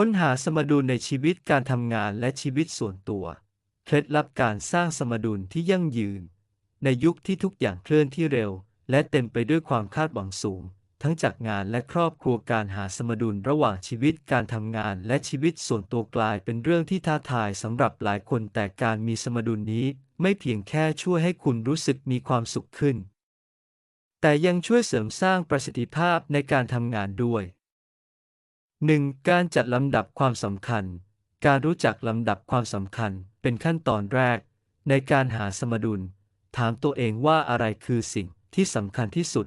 ค้นหาสมดุลในชีวิตการทำงานและชีวิตส่วนตัว เคล็ดลับการสร้างสมดุลที่ยั่งยืน ในยุคที่ทุกอย่างเคลื่อนที่เร็ว และเต็มไปด้วยความคาดหวังสูง ทั้งจากงานและครอบครัวการหาสมดุลระหว่างชีวิตการทำงานและชีวิตส่วนตัวกลายเป็นเรื่องที่ท้าทายสำหรับหลายคนแต่การมีสมดุลนี้ไม่เพียงแค่ช่วยให้คุณรู้สึกมีความสุขขึ้น แต่ยังช่วยเสริมสร้างประสิทธิภาพในการทำงานด้วย 1. การจัดลำดับความสำคัญ การรู้จักลำดับความสำคัญเป็นขั้นตอนแรก ในการหาสมดุล ถามตัวเองว่าอะไรคือสิ่งที่สำคัญที่สุด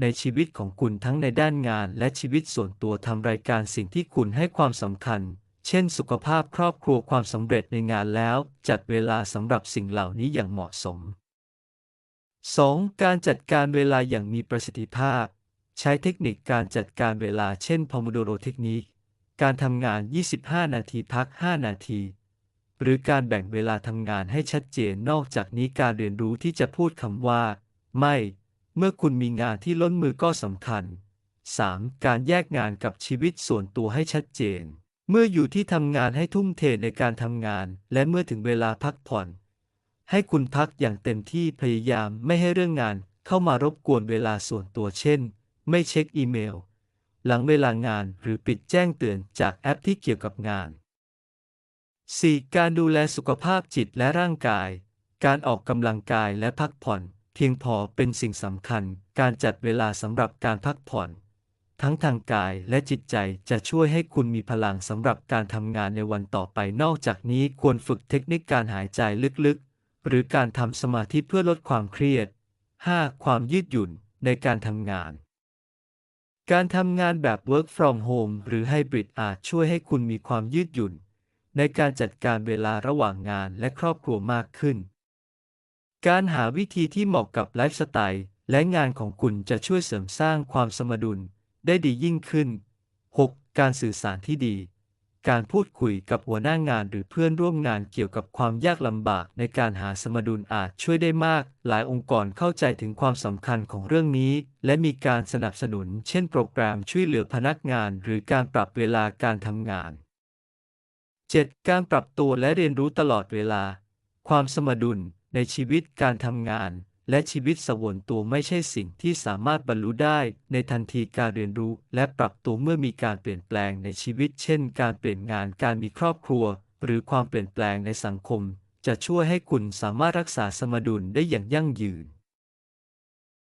ในชีวิตของคุณทั้งในด้านงานและชีวิตส่วนตัวทำรายการสิ่งที่คุณให้ความสำคัญ เช่น สุขภาพครอบครัวความสำเร็จในงานแล้ว จัดเวลาสำหรับสิ่งเหล่านี้อย่างเหมาะสม 2. การจัดการเวลาอย่างมีประสิทธิภาพ ใช้เทคนิคการจัดการเวลาเช่น Pomodoro เทคนิค การทำงาน 25 นาทีพัก 5 นาที หรือการแบ่งเวลาทำงานให้ชัดเจนนอกจากนี้การเรียนรู้ที่จะพูดคำว่า ไม่ เมื่อคุณมีงานที่ล้นมือก็สำคัญ 3. การแยกงานกับชีวิตส่วนตัวให้ชัดเจน เมื่ออยู่ที่ทำงานให้ทุ่มเทในการทำงาน และเมื่อถึงเวลาพักผ่อน ให้คุณพักอย่างเต็มที่พยายามไม่ให้เรื่องงานเข้ามารบกวนเวลาส่วนตัวเช่น ไม่เช็คอีเมล หลังเวลางานหรือปิดแจ้งเตือนจากแอปที่เกี่ยวกับงาน 4. การดูแลสุขภาพจิตและร่างกาย การออกกำลังกายและพักผ่อน เพียงพอเป็นสิ่งสำคัญ การจัดเวลาสำหรับการพักผ่อน ทั้งทางกายและจิตใจจะช่วยให้คุณมีพลังสำหรับการทำงานในวันต่อไป นอกจากนี้ควรฝึกเทคนิคการหายใจลึกๆ หรือการทำสมาธิเพื่อลดความเครียด 5. ความยืดหยุ่นในการทำงาน การทำงานแบบ work from home หรือ hybrid อาจช่วยให้คุณมีความยืดหยุ่น ในการจัดการเวลาระหว่างงานและครอบครัวมากขึ้น การหาวิธีที่เหมาะกับไลฟ์สไตล์และงานของคุณจะช่วยเสริมสร้างความสมดุล ได้ดียิ่งขึ้น 6. การสื่อสารที่ดี การพูดคุยกับหัวหน้างานหรือเพื่อนร่วมงานเกี่ยวกับความยากลำบากในการหาสมดุลอาจช่วยได้มาก หลายองค์กรเข้าใจถึงความสำคัญของเรื่องนี้ และมีการสนับสนุน เช่นโปรแกรมช่วยเหลือพนักงาน หรือการปรับเวลาการทำงาน 7. การปรับตัวและเรียนรู้ตลอดเวลา ความสมดุลในชีวิตการทำงาน และชีวิตสวนตัวไม่ใช่สิ่งที่สามารถบรรลุได้ในทันทีการเรียนรู้ และปรับตัวเมื่อมีการเปลี่ยนแปลงในชีวิต เช่น การเปลี่ยนงานการมีครอบครัว หรือความเปลี่ยนแปลงในสังคม จะช่วยให้คุณสามารถรักษาสมดุลได้อย่างยั่งยืน